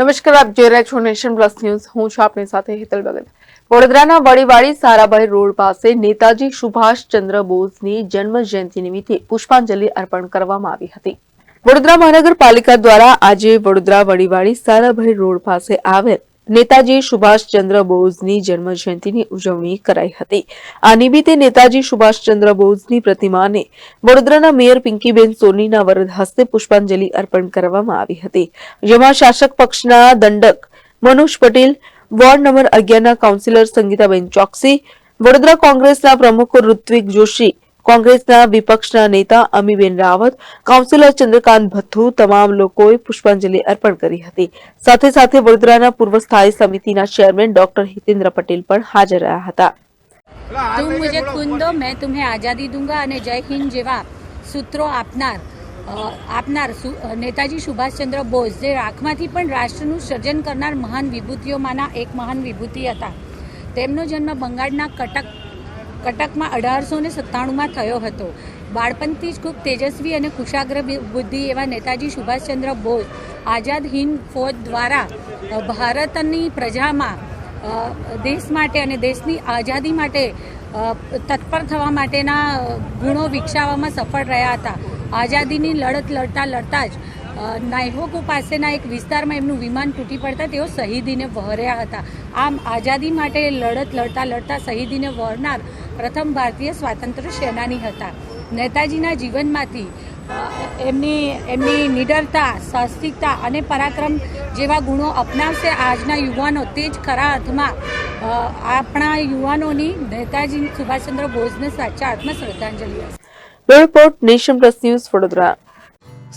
નમસ્કાર, આપ જોઈ રહ્યા છો નેશન પ્લસ ન્યૂઝ. હું છું આપની સાથે હેતલ ભગત વડોદરાના વડીવાડી સારાભાઈ રોડ પાસે નેતાજી સુભાષચંદ્ર બોઝની જન્મ જયંતિ નિમિત્તે પુષ્પાંજલિ અર્પણ કરવામાં આવી હતી. વડોદરા મહાનગરપાલિકા દ્વારા આજે વડોદરા વડીવાડી સારાભાઈ રોડ પાસે આવેલ નેતાજી સુભાષચંદ્ર બોઝની જન્મ જયંતિની ઉજવણી કરાઈ હતી. આ નિમિત્તે નેતાજી સુભાષચંદ્ર બોઝની પ્રતિમાને વડોદરાના મેયર પિંકીબેન સોનીના વરદ હસ્તે પુષ્પાંજલિ અર્પણ કરવામાં આવી હતી. જેમાં શાસક પક્ષના દંડક મનોજ પટેલ, વોર્ડ નંબર અગિયારના કાઉન્સિલર સંગીતાબેન ચોકસી, વડોદરા કોંગ્રેસના પ્રમુખ ઋત્વિક જોશી કોંગ્રેસના વિપક્ષના નેતા અમીબેન રાવત, કાઉન્સિલર ચંદ્રકાંત ભથ્થુ તમામ લોકોએ પુષ્પાંજલિ અર્પણ કરી હતી. સાથે સાથે વડોદરાના પૂર્વ સ્થાયી સમિતિના ચેરમેન ડોક્ટર હિતેન્દ્ર પટેલ પણ હાજર રહ્યા હતા. તું મુજે ખૂન દો, મેં તુમ્હે આઝાદી દૂંગા અને જય હિન્દ જેવા સૂત્રો આપનાર આપનાર નેતાજી સુભાષચંદ્ર બોઝ, જે રાખમાંથી પણ રાષ્ટ્રનું સર્જન કરનાર મહાન વિભૂતિઓમાંના એક મહાન વિભૂતિ હતા. તેમનો જન્મ બંગાળના કટક કટકમાં અઢારસો ને સત્તાણુંમાં થયો હતો. બાળપણથી જ ખૂબ તેજસ્વી અને કુશાગ્ર બુદ્ધિ એવા નેતાજી સુભાષચંદ્ર બોઝ આઝાદ હિન્દ ફૌજ દ્વારા ભારતની પ્રજામાં દેશ માટે અને દેશની આઝાદી માટે તત્પર થવા માટેના ગુણો વિકસાવવામાં સફળ રહ્યા હતા. આઝાદીની લડત લડતા લડતા જ નાયહોકો પાસેના એક વિસ્તારમાં એમનું વિમાન તૂટી પડતા તેઓ શહીદીને વહર્યા હતા. આમ આઝાદી માટે લડત લડતા લડતા શહીદીને વહરનાર પ્રથમ ભારતીય સ્વાતંત્ર્ય સેનાની હતા. નેતાજીના જીવનમાંથી એમની એમની નિડરતા, સાહસિકતા અને પરાક્રમ જેવા ગુણો અપનાવશે આજના યુવાનો તે જ ખરા અર્થમાં આપણા યુવાનોની નેતાજી સુભાષચંદ્ર બોઝને સાચા અર્થમાં શ્રદ્ધાંજલિ હશે report nation plus news Vadodara.